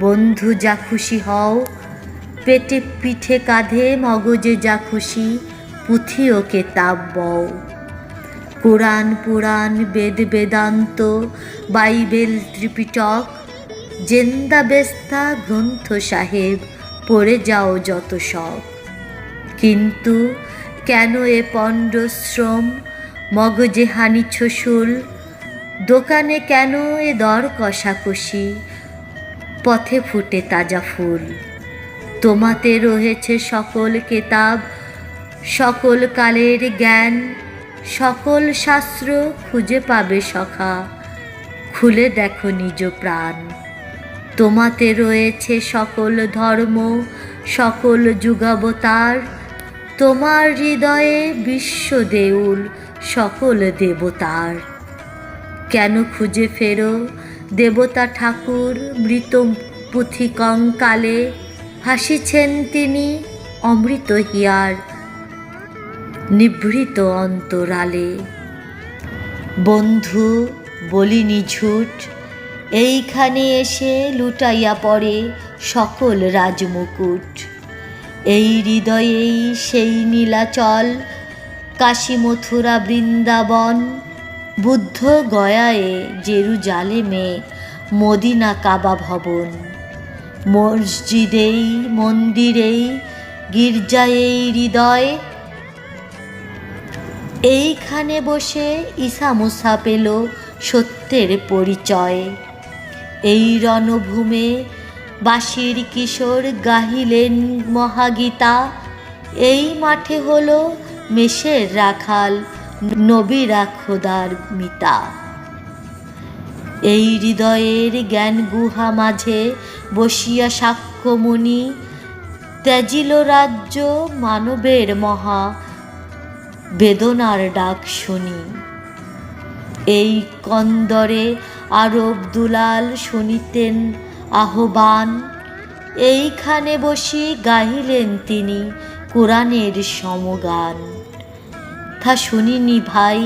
বন্ধু, যা খুশি হও। পেটে পিঠে কাঁধে, মগজে যা খুশি, পুঁথি ও কেতাব বও। কোরআন Purana, Veda, Vedanta, Bible, Tripitaka, Zend, Avesta, Granth Sahib, পড়ে যাও যত সব। কিন্তু কেন এ পণ্ডশ্রম? মগজে হানি ছসুল দোকানে কেন এ দর কষাকষি? পথে ফুটে তাজা ফুল। তোমাতে রয়েছে সকল কেতাব, সকল কালের জ্ঞান, সকল শাস্ত্র খুঁজে পাবে সখা। খুলে দেখো নিজ প্রাণ। তোমাতে রয়েছে সকল ধর্ম, সকল যুগাবতার। তোমার হৃদয়ে বিশ্ব দেউল, সকল দেবতার। কেন খুঁজে ফেরো দেবতা ঠাকুর মৃত পুঁথি কঙ্কালে হাসিছেন তিনি অমৃত হিয়ার, নিভৃত অন্তরালে। বন্ধু, বলিনি ঝুট, এইখানে এসে লুটাইয়া পড়ে সকল রাজমুকুট। এই হৃদয়েই সেই নীলাচল কাশী মথুরা বৃন্দাবন বুদ্ধ গয়ায়ে জেরুজালেমে মদিনা কাবা ভবন। মসজিদেই, মন্দিরেই, গির্জায়েই হৃদয়। এইখানে বসে ঈসা মুসা পেল সত্যের পরিচয়। এই রণভূমে বাঁশির কিশোর গাহিলেন মহাগীতা। এই মাঠে হলো মেষের রাখাল। নবীরা খোদার মিতা। এই হৃদয়ের জ্ঞান গুহা মাঝে বসিয়া সাক্ষ্যমণি ত্যাজিল রাজ্য মানবের মহা বেদনার ডাক শুনি। এই কন্দরে আরব দুলাল শুনিতেন আহ্বান, এইখানে বসি গাহিলেন তিনি কোরআনের সমগান। তা শুনিনি ভাই,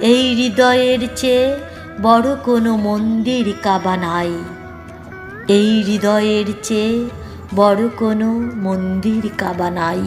এই হৃদয়ের চেয়ে বড় কোনো মন্দির কাবা নাই। এই হৃদয়ের চেয়ে বড় কোনো মন্দির কাবা নাই।